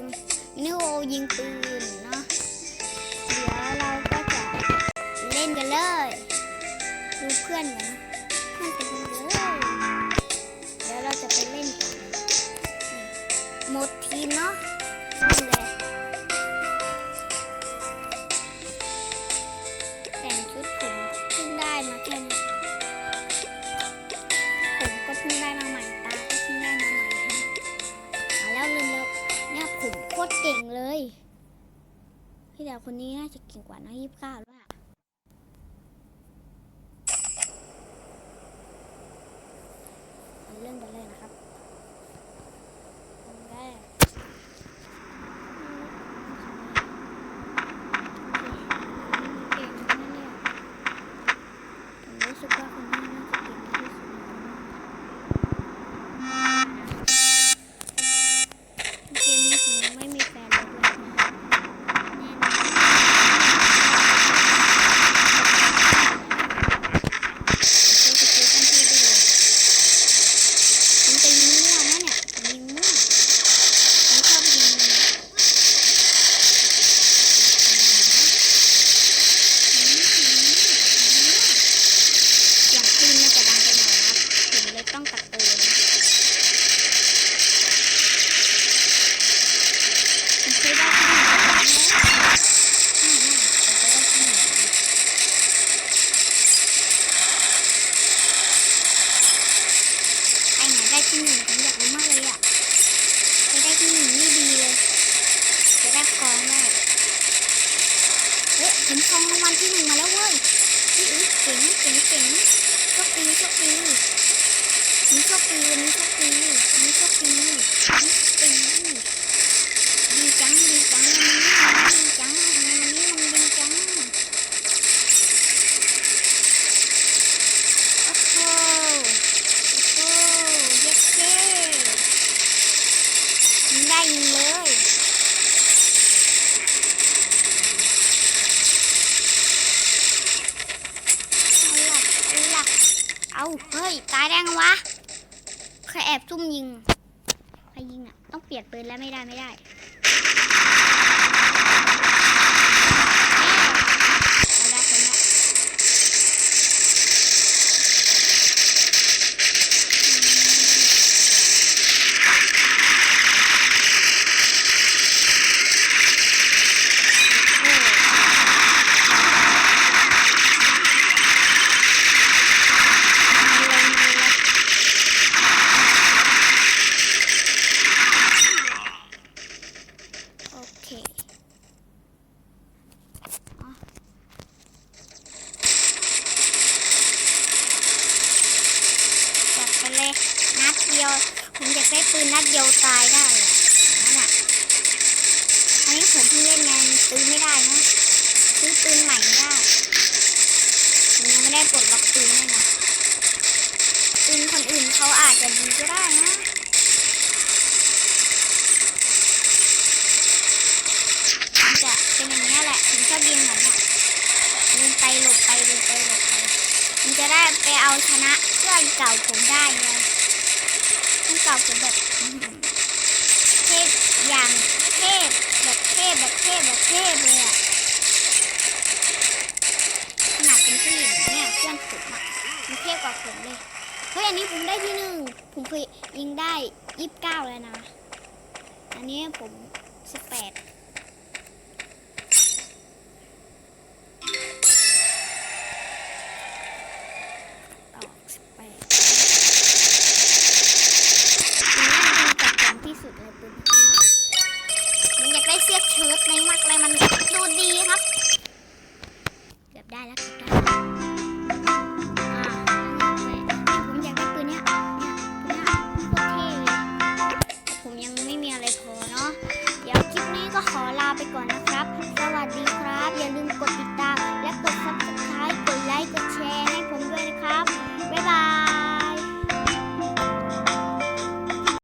มนิโอยิงปืนเนาะเดี๋ยวเราก็จะเล่นกันเลย ดูเพื่อนกันนะเพื่อนเป็นเลยเดี๋ยวเราจะไปเล่นกันหมดทีมเนาะเล่นเลยแต่งชุดผมเพิ่งได้มาแค่นี้ผมก็เพิ่งได้มา ตรเก่งเลย พี่ดาวคนนี้น่าจะเก่งกว่านะยี่สิบเก้าแล้วอะมาเริ่มกันเลยนะครับคนแรกเก่งนะเนี่ยผมรู้สึกว่าคนนี้น่าจะเก่งที่สุดในเกมนี้ผมไม่มีแฟนเลยด้วยนะแน่นอนเราจะเจอกันที่ได้เลย ผมจะยิงมั่วนะเนี่ยผมยิงมั่วผมชอบยิงอย่างปืนมันจะดังไปหน่อยนะครับผมเลยต้องตะโกนผมเคยได้ที่หนึ่งแล้วน่าๆผมเคยได้ที่หนึ่งไอ้ไหนได้ที่หนึ่งผมอยากรู้มากเลยอะไปได้ที่หนึ่งนี่ดีเลย จะได้กองได้เฮ้ยผมครองรางวัลที่หนึ่งมาแล้วเว้ยพี่อุ๊ยเก่ง เก่งเก่งโชคดีโชคดีนี่ชคดีวันนี้ชคดีวันนี้โชคดีนี่ดีดีจังดีจังวันนี้ดีจังวันนี้มันดีจังโอ้โห โอ้เย็ดเท่ยิงได้ยิงเลยเอาหลัก เฮ้ย ตายได้ไงวะใครแอบซุ่มยิง ใครยิงอะ ต้องเปลี่ยนปืนแล้วไม่ได้ไม่ได้เอาละคนละโอ้มาเลยมาเลยโอเคอ๋อจัดไปเลย นั ดียว ผมอยากได้ปืนนัดเดียวตายได้นั่นอะอันนี้ผมเพิ่งเล่นไงมันซื้อไม่ได้นะ ซื้อปืนใหม่ไม่ได้ผมยังไม่ได้ปลดล็อกปืนเลยนะปืนคนอื่นเขาอาจจะดีก็ได้นะมันจะเป็นอย่างนี้แหละผมชอบยิงแบบนี้ยยิงไปหลบไปยิงไปหลบไปมันจะได้ไปเอาชนะเพื่อนเก่าผมได้ไง เพื่อนเก่าผมแบบเทพอย่างเทพแบบเทพแบบเทพแบบเทพเลยอะขนาดเป็นผู้หญิงเนี่ยเพื่อนผมอะมันเทพกว่าผมเลยเฮ้ยอันนี้ผมได้ที่หนึ่งผมเคยยิงได้ยี่สิบเก้าแล้วนะ อันนี้ผมสิบแปด ออกสิบแปดปืนนี้มันจับผมที่สุดเลยปืนผมอยาก ได้เสื้อเชิ้ตในมักเลยมันดูดีครับ เกือบได้แล้วเกือบ